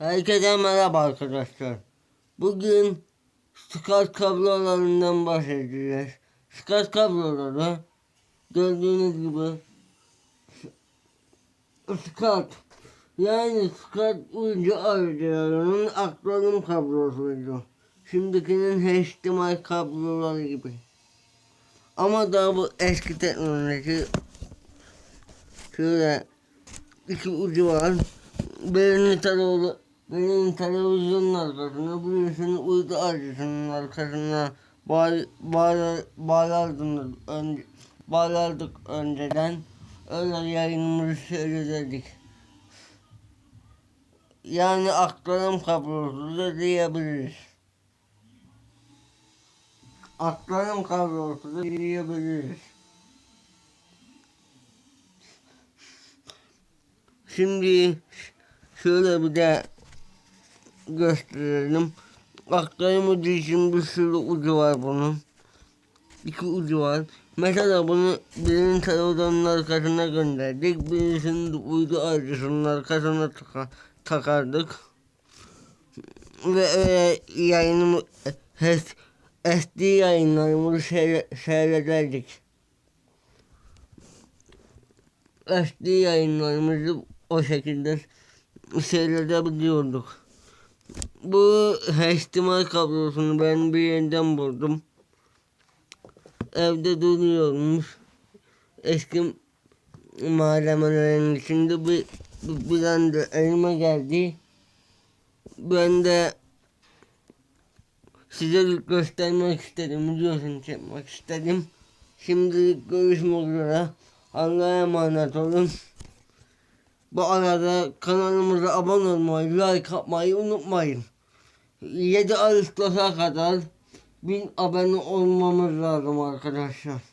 Herkese merhaba arkadaşlar. Bugün SCART kablolarından bahsedeceğiz. SCART kabloları gördüğünüz gibi SCART yani SCART uydu aracılarının aktarım kablosuydu. Şimdikinin HDMI kabloları gibi. Ama daha bu eski teknoloji şöyle iki ucu var. Birini televizyon, birini televizyonun arkasına, birisini uydu aracısının arkasına bağ, bağ, bağlardım önce, bağlardık önceden. Öyle yayınımızı seyrederdik. Yani aktarım kablosu da diyebiliriz. Aktarım kablosu da diyebiliriz. Şimdi şöyle bir de gösterelim. Aktarım için bir sürü ucu var bunun. İki ucu var. Mesela bunu birinin televizyonun arkasına gönderdik. Birisini de uydu aracısının arkasına taka- takardık. Ve öyle yayınımı SD yayınlarımızı seyre- seyrederdik. SD yayınlarımızı o şekilde seyredebiliyorduk. Bu HDMI kablosunu ben bir yerden buldum. Evde duruyormuş. Eski malzemelerin içinde bir, bir, bir anda elime geldi. Ben de size göstermek istedim, videosunu çekmek istedim. Şimdilik görüşmek üzere. Allah'a emanet olun. Bu arada kanalımıza abone olmayı, like atmayı unutmayın. 7 Ağustos'a kadar 1000 abone olmamız lazım arkadaşlar.